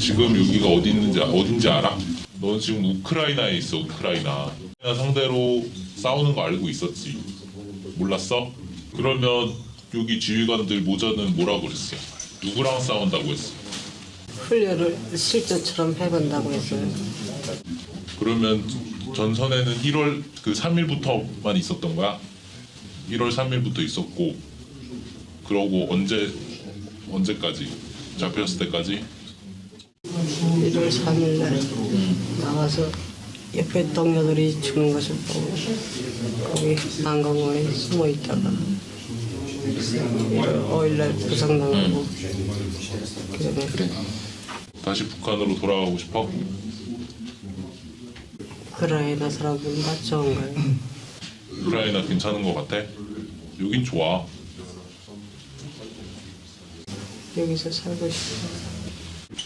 지금 여기가 어디 있는지 어딘지 알아? 넌 지금 우크라이나에 있어 우크라이나. 우크라이나 상대로 싸우는 거 알고 있었지? 몰랐어? 그러면 여기 지휘관들 모자는 뭐라고 그랬어? 누구랑 싸운다고 했어? 훈련을 실전처럼 해본다고 했어요. 그러면 전선에는 1월 그 3일부터만 있었던 거야? 1월 3일부터 있었고 그러고 언제 언제까지 잡혔을 때까지 1월 3일 날 나가서 옆에 동료들이 죽는 것을 보고 거기 한강원에 숨어 있다가 1월 5일 날 부상당하고 그다음에 다시 북한으로 돌아가고 싶어? 우크라이나 사람들은 다 좋은가요? 우크라이나 괜찮은 거 같아? 여긴 좋아. 여기서 살고 싶어요.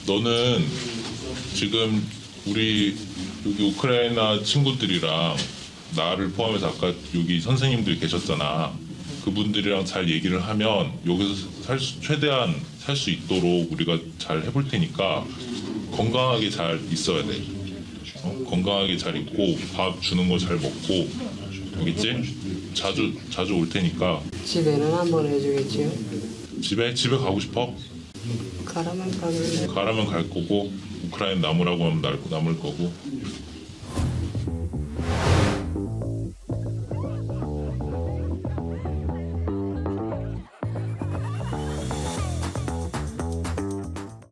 너는 지금 우리 여기 우크라이나 친구들이랑 나를 포함해서 아까 여기 선생님들 계셨잖아. 그분들이랑 잘 얘기를 하면 여기서 살 수, 최대한 살 수 있도록 우리가 잘 해볼 테니까 건강하게 잘 있어야 돼. 어? 건강하게 잘 있고 밥 주는 거 잘 먹고 알겠지? 자주 자주 올 테니까 집에는 한번 해주겠지요. 집에 집에 가고 싶어? 가라면 가길래 가라면 갈 거고 우크라이나 남으라고 하면 날- 남을 거고